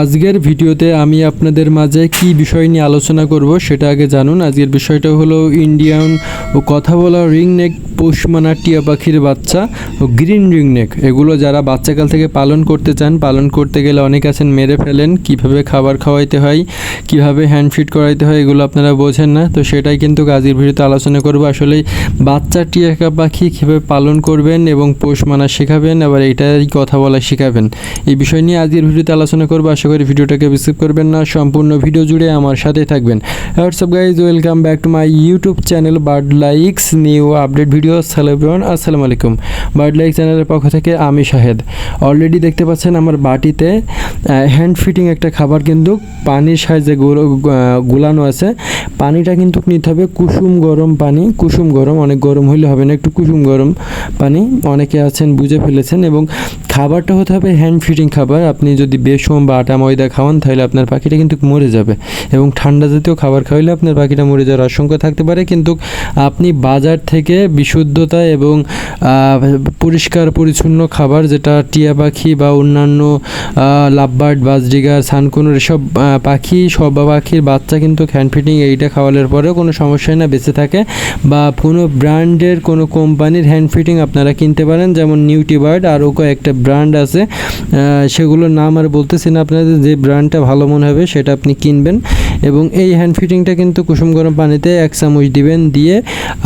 আজকের ভিডিওতে আমি আপনাদের মাঝে কি বিষয় নিয়ে আলোচনা করব সেটা আগে জানুন। আজকের বিষয়টা হলো ইন্ডিয়ান ও কথা বলা রিংনেক পোষমানা টিয়া পাখির বাচ্চা ও গ্রিন রিংনেক এগুলো যারা বাচ্চাকাল থেকে পালন করতে চান, পালন করতে গেলে অনেক আছেন, মেরে ফেলেন। কীভাবে খাবার খাওয়াইতে হয়, কীভাবে হ্যান্ড ফিট করাইতে হয়, এগুলো আপনারা বোঝেন না। তো সেটাই কিন্তু আজকের ভিডিওতে আলোচনা করব। আসলে বাচ্চা টিয়া পাখি কীভাবে পালন করবেন এবং পোষ মানা শেখাবেন, আবার এটাই কথা বলা শেখাবেন। এই বিষয় নিয়ে আজকের ভিডিওতে আলোচনা করব। আশা করি ভিডিওটাকে রিসিভ করবেন না। সম্পূর্ণ ভিডিও জুড়ে আমার সাথে থাকবেন। WhatsApp guys welcome back to my YouTube channel bird likes new update video hello everyone আসসালামু আলাইকুম। বার্ড লাইক চ্যানেলের পক্ষ থেকে আমি শাহেদ। অলরেডি দেখতে পাচ্ছেন আমার বাটিতে হ্যান্ড ফিটিং একটা খাবার কিন্তু পানির সাহায্যে গুলানো আছে। পানিটা কিন্তু নিতে হবে কুসুম গরম পানি। কুসুম গরম, অনেক গরম হইলে হবে না, একটু কুসুম গরম পানি। অনেকে আছেন, বুঝে ফেলেছেন এবং খাবারটা হতে হবে হ্যান্ড ফিটিং খাবার। আপনি যদি বেসম বা আটা, ময়দা খাওয়ান, তাহলে আপনার পাখিটা কিন্তু মরে যাবে। এবং ঠান্ডা জাতীয় খাবার খাওয়াইলে আপনার পাখিটা মরে যাওয়ার আশঙ্কা থাকতে পারে। কিন্তু আপনি বাজার থেকে বিশুদ্ধতা এবং পরিষ্কার, পরিচ্ছন্ন খাবার যেটা টিয়া পাখি বা অন্যান্য লাভবার্ড, বাজরিগার, সানকুনোর এসব পাখি, সব পাখির বাচ্চা কিন্তু হ্যান্ড ফিটিং এইটা খাওয়ানোর পরেও কোনো সমস্যায় না বেঁচে থাকে বা কোনো ব্র্যান্ডের কোনো কোম্পানির হ্যান্ড ফিটিং আপনারা কিনতে পারেন। যেমন নিউটিবার্ড আরও কয়েকটা ব্র্যান্ড আছে সেগুলোর নাম আর বলতেছি না আপনাদের যে ব্র্যান্ডটা ভালো মনে হবে সেটা আপনি কিনবেন। এবং এই হ্যান্ড ফিটিংটা কিন্তু কুসুম গরম পানিতে এক চামচ দিবেন, দিয়ে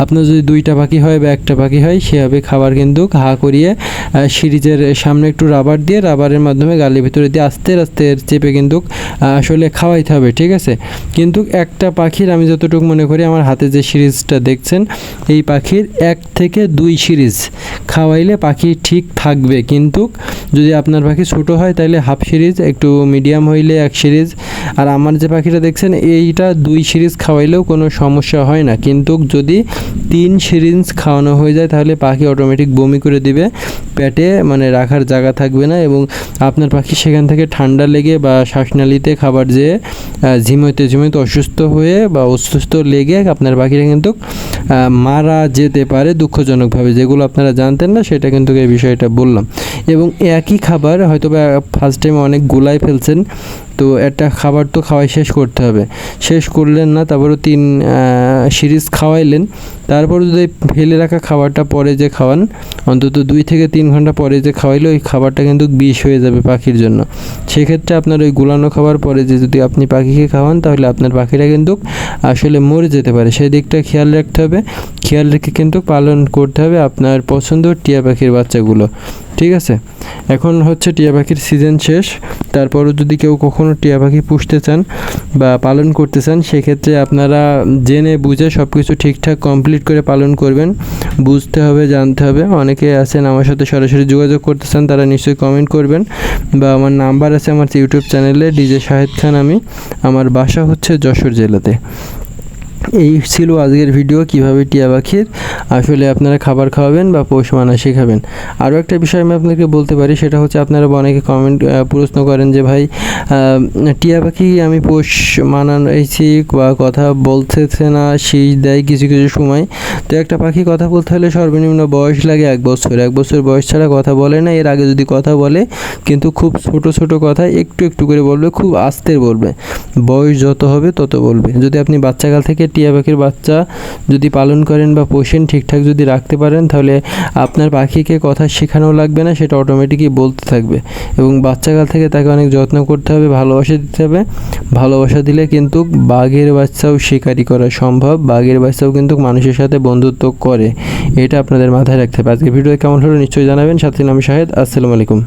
আপনার যদি দুইটা পাখি হয় বা একটা পাখি হয়, সেভাবে খাবার কিন্তু হা করিয়ে সিরিজের সামনে একটু রাবার দিয়ে রাবারের মাধ্যমে গালের ভিতরে দিয়ে আস্তে আস্তে চেপে কিন্তু আসলে খাওয়াইতে হবে, ঠিক আছে? কিন্তু একটা পাখির আমি যতটুকু মনে করি, আমার হাতে যে সিরিজটা দেখছেন, এই পাখির এক থেকে দুই সিরিজ খাওয়াইলে পাখি ঠিক থাকবে, কিন্তু যদি আপনার পাখি ছোট হয় তাহলে হাফ সিরিজ একটু মিডিয়াম হইলে এক সিরিজ আর আমার যে পাখিটা দেখছেন এইটা দুই সিরিজ খাওয়াইলেও কোনো সমস্যা হয় না। কিন্তু যদি তিন সিরিজ খাওয়ানো হয়ে যায় তাহলে পাখি অটোমেটিক বমি করে দিবে পেটে মানে রাখার জায়গা থাকবে না এবং আপনার পাখি সেখান থেকে ঠান্ডা লেগে বা শ্বাসনালীতে খাবার যেয়ে আহ, ঝিমোতে ঝিমোতে অসুস্থ হয়ে বা অসুস্থ লেগে আপনার পাখিটা কিন্তু মারা যেতে পারে দুঃখজনকভাবে। যেগুলো আপনারা জানতেন না সেটা কিন্তু এই বিষয়টা বললাম। এবং একই খাবার হয়তো বা ফার্স্ট টাইম অনেক গোলায় ফেলছেন তো একটা খাবার তো খাওয়াই শেষ করতে হবে। শেষ করলেন না, তারপরও তিন সিরিজ খাওয়াইলেন। তারপর যদি ফেলে রাখা খাবারটা পরে যে খাওয়ান, অন্তত দুই থেকে তিন ঘণ্টা পরে যে খাওয়াইলে ওই খাবারটা কিন্তু বিষ হয়ে যাবে পাখির জন্য। সেক্ষেত্রে আপনার ওই গুলানো খাবার পরে যে যদি আপনি পাখিকে খাওয়ান, তাহলে আপনার পাখিরা কিন্তু আসলে মরে যেতে পারে। সেই দিকটা খেয়াল রাখতে হবে। খেয়াল রেখে কিন্তু পালন করতে হবে আপনার পছন্দ টিয়া পাখির বাচ্চাগুলো, ঠিক আছে? এখন হচ্ছে টিয়া পাখির সিজন শেষ, তারপরও যদি কেউ কখনও টিয়া পাখি পুষতে চান বা পালন করতে চান, সেক্ষেত্রে আপনারা জেনে বুঝে সব কিছু ঠিকঠাক কমপ্লিট করে পালন করবেন। বুঝতে হবে, জানতে হবে। অনেকে আছেন আমার সাথে সরাসরি যোগাযোগ করতে চান, তারা নিশ্চয়ই কমেন্ট করবেন। বা আমার নাম্বার আছে আমার ইউটিউব চ্যানেলে ডিজে শাহেদ খান আমি। আমার বাসা হচ্ছে যশোর জেলাতে। এই ছিল আজকের ভিডিও, কীভাবে টিয়া পাখির আসলে আপনারা খাবার খাওয়াবেন বা পোষ মানা শেখাবেন আরও একটা বিষয় আমি আপনাকে বলতে পারি, সেটা হচ্ছে আপনারা অনেকে কমেন্ট প্রশ্ন করেন যে ভাই টিয়া পাখি আমি পোষ মানাইছি বা কথা বলতেছে না, শীষ দেয় কিছু কিছু সময়। তো একটা পাখি কথা বলতে হলে সর্বনিম্ন বয়স লাগে এক বছর। এক বছর বয়স ছাড়া কথা বলে না, এর আগে যদি কথা বলে, কিন্তু খুব ছোট ছোট কথা একটু একটু করে বলবে, খুব আস্তে বলবে। বয়স যত হবে তত বলবে। যদি আপনি বাচ্চাকাল থেকে টিয়া পাখির বাচ্চা যদি পালন করেন বা পোষেন ঠিকঠাক যদি রাখতে পারেন, তাহলে আপনার পাখিকে কথা শেখানো লাগবে না, সেটা অটোমেটিকই বলতে থাকবে। এবং বাচ্চাকাল থেকে তাকে অনেক যত্ন করতে হবে, ভালোবাসা দিতে হবে। ভালোবাসা দিলে কিন্তু বাঘের বাচ্চাও শিকারি করা সম্ভব, বাঘের বাচ্চাও কিন্তু মানুষের সাথে বন্ধুত্ব করে। এটা আপনাদের মাথায় রাখতে হবে। আজকে ভিডিও কেমন হলো নিশ্চয়ই জানাবেন। সাথে আমি শাহেদ, আসসালামু আলাইকুম।